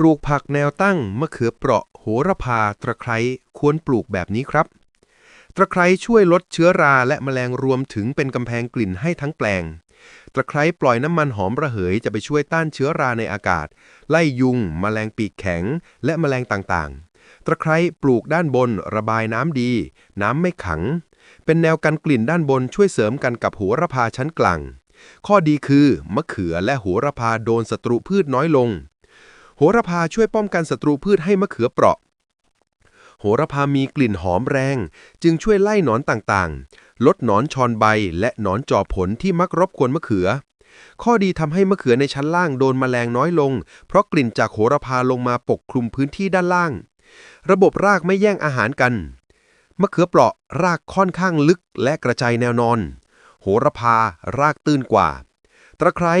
ปลูกผักแนวตั้งมะเขือเปราะ โหระพา ตะไคร้ควรปลูกแบบนี้ครับ ตะไคร้ช่วยลดเชื้อราและแมลงรวมถึงเป็นกำแพงกลิ่นให้ทั้งแปลง ตะไคร้ปล่อยน้ำมันหอมระเหยจะไปช่วยต้านเชื้อราในอากาศ ไล่ยุง แมลงปีกแข็ง และแมลงต่างๆ ตะไคร้ปลูกด้านบน ระบายน้ำดี น้ำไม่ขัง เป็นแนวกันกลิ่นด้านบนช่วยเสริมกันกับโหระพาชั้นกลางข้อดีคือ มะเขือและโหระพาโดนศัตรูพืชน้อยลง โหระพาช่วยป้องกันศัตรูพืชให้มะเขือเปราะ โหระพามีกลิ่นหอมแรง จึงช่วยไล่หนอนต่างๆ ลดหนอนชอนใบและหนอนจอผลที่มักรบกวนมะเขือ ข้อดีทำให้มะเขือในชั้นล่างโดนแมลงน้อยลง เพราะกลิ่นจากโหระพาลงมาปกคลุมพื้นที่ด้านล่าง ระบบรากไม่แย่งอาหารกัน มะเขือเปราะรากค่อนข้างลึกและกระจายแนวนอน โหระพารากตื้นกว่าตะไคร้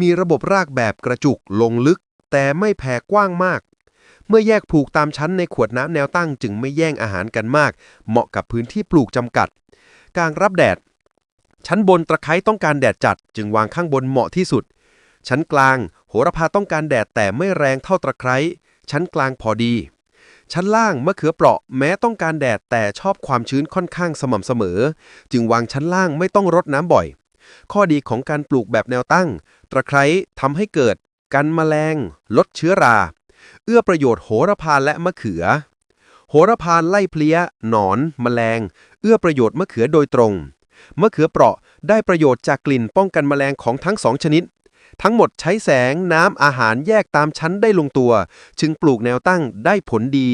มีระบบรากแบบกระจุกลงลึก แต่ไม่แผ่กว้างมาก เมื่อแยกผูกตามชั้นในขวดน้ำแนวตั้งจึงไม่แย่งอาหารกันมาก เหมาะกับพื้นที่ปลูกจำกัดการรับแดด ชั้นบนตะไคร้ต้องการแดดจัด จึงวางข้างบนเหมาะที่สุด ชั้นกลาง โหระพาต้องการแดดแต่ไม่แรงเท่าตะไคร้ ชั้นกลางพอดี ชั้นล่างมะเขือเปราะแม้ต้องการแดดแต่ชอบความชื้นค่อนข้างสม่ำเสมอ จึงวางชั้นล่างไม่ต้องรดน้ำบ่อยข้อดีของการปลูกแบบแนวตั้ง ตะไคร้ทำให้เกิด กันแมลง ลดเชื้อรา เอื้อประโยชน์โหระพาและมะเขือ โหระพาไล่เพลี้ย หนอนแมลง เอื้อประโยชน์มะเขือโดยตรง มะเขือเปราะได้ประโยชน์จากกลิ่นป้องกันแมลงของทั้งสองชนิด ทั้งหมดใช้แสงน้ำอาหารแยกตามชั้นได้ลงตัว จึงปลูกแนวตั้งได้ผลดี